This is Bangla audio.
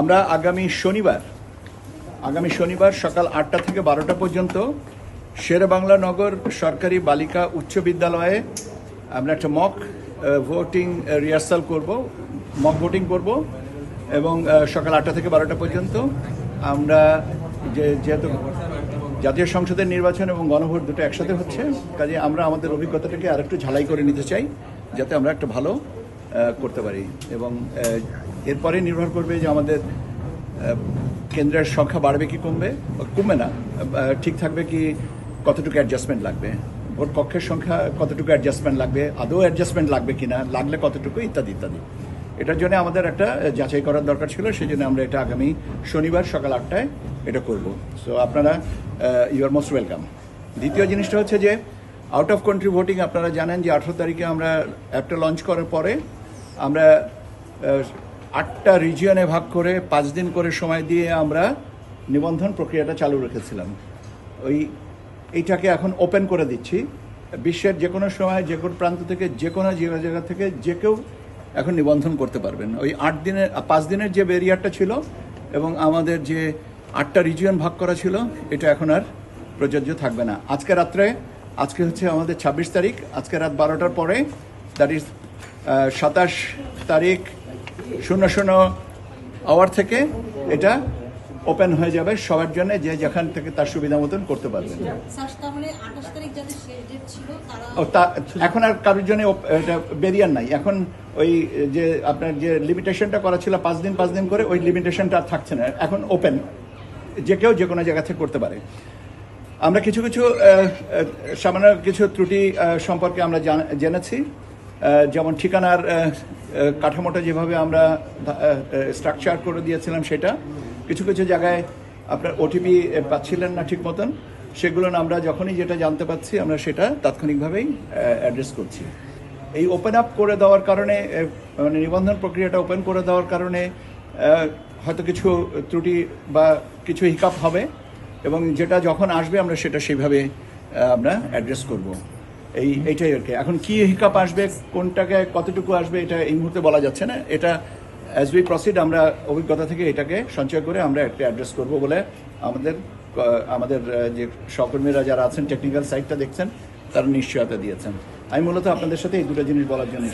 আমরা আগামী শনিবার আগামী শনিবার সকাল আটটা থেকে বারোটা পর্যন্ত নগর সরকারি বালিকা উচ্চ বিদ্যালয়ে আমরা একটা মক ভোটিং রিহার্সাল করব মক ভোটিং করব এবং সকাল আটটা থেকে বারোটা পর্যন্ত আমরা যে যেহেতু জাতীয় সংসদের নির্বাচন এবং গণভোট দুটো একসাথে হচ্ছে, কাজে আমরা আমাদের অভিজ্ঞতাটাকে আরেকটু ঝালাই করে নিতে চাই, যাতে আমরা একটা ভালো করতে পারি। এবং এরপরে নির্ভর করবে যে আমাদের কেন্দ্রের সংখ্যা বাড়বে কি কমবে কমবে না। ঠিক থাকবে কি কতটুকু অ্যাডজাস্টমেন্ট লাগবে। ভোট কক্ষের সংখ্যা কতটুকু অ্যাডজাস্টমেন্ট লাগবে, আদৌ অ্যাডজাস্টমেন্ট লাগবে কি না লাগলে কতটুকু, ইত্যাদি ইত্যাদি। এটার জন্য আমাদের একটা যাচাই করার দরকার ছিল সেই জন্য আমরা এটা আগামী শনিবার সকাল আটটায় এটা করব। সো আপনারা ইউ আর মোস্ট ওয়েলকাম দ্বিতীয় জিনিসটা হচ্ছে যে আউট অফ কান্ট্রি ভোটিং আপনারা জানেন যে আঠেরো তারিখে আমরা অ্যাপটা লঞ্চ করার পরে আমরা আটটা রিজিয়নে ভাগ করে পাঁচ দিন করে সময় দিয়ে আমরা নিবন্ধন প্রক্রিয়াটা চালু রেখেছিলাম। ওই, এইটাকে এখন ওপেন করে দিচ্ছি। বিশ্বের যে কোনো সময়, যে কোনো প্রান্ত থেকে, যে কোনো জায়গা থেকে যে কেউ এখন নিবন্ধন করতে পারবেন। ওই আট দিনের পাঁচ দিনের যে ব্যারিয়ারটা ছিল এবং আমাদের যে আটটা রিজিয়ন ভাগ করা ছিল, এটা এখন আর প্রযোজ্য থাকবে না। আজকে রাত্রে, আজকে হচ্ছে আমাদের ছাব্বিশ তারিখ, আজকে রাত বারোটার পরে দ্যাট ইজ সাতাশ তারিখ শূন্য শূন্য আওয়ার থেকে এটা ওপেন হয়ে যাবে সবার জন্য যে যেখান থেকে তার সুবিধা মতন করতে পারবেন ও তা এখন আর কারোর জন্য এটা বেরিয়ার নাই। এখন ওই যে আপনার যে লিমিটেশনটা করা ছিল পাঁচ দিন পাঁচ দিন করে ওই লিমিটেশনটা আর থাকছে না। এখন ওপেন যে কেউ যে কোনো জায়গা থেকে করতে পারে। আমরা কিছু কিছু সামান্য কিছু ত্রুটি সম্পর্কে আমরা জান- জেনেছি। যেমন ঠিকানার কাঠামোটা যেভাবে আমরা স্ট্রাকচার করে দিয়েছিলাম সেটা, কিছু কিছু জায়গায় আপনার ওটিপি পাচ্ছিলেন না ঠিক মতন, সেগুলো আমরা যখনই যেটা জানতে পাচ্ছি আমরা সেটা তাৎক্ষণিকভাবেই অ্যাড্রেস করছি। এই ওপেন আপ করে দেওয়ার কারণে মানে নিবন্ধন প্রক্রিয়াটা ওপেন করে দেওয়ার কারণে হয়তো কিছু ত্রুটি বা কিছু হিকাপ হবে এবং যেটা যখন আসবে আমরা সেটা সেইভাবে আমরা অ্যাড্রেস করব। এই, এইটাই আর কি। এখন কি হিকাপ আসবে, কোনটাকে কতটুকু আসবে, এটা এই মুহূর্তে বলা যাচ্ছে না। এটা অ্যাজ উই প্রসিড আমরা অভিজ্ঞতা থেকে এটাকে সঞ্চয় করে আমরা একটা অ্যাড্রেস করব বলে আমাদের আমাদের যে সহকর্মীরা যারা আছেন টেকনিক্যাল সাইটটা দেখছেন, তারা নিশ্চয়তা দিয়েছেন। আমি মূলত আপনাদের সাথে এই দুটো জিনিস বলার জন্য।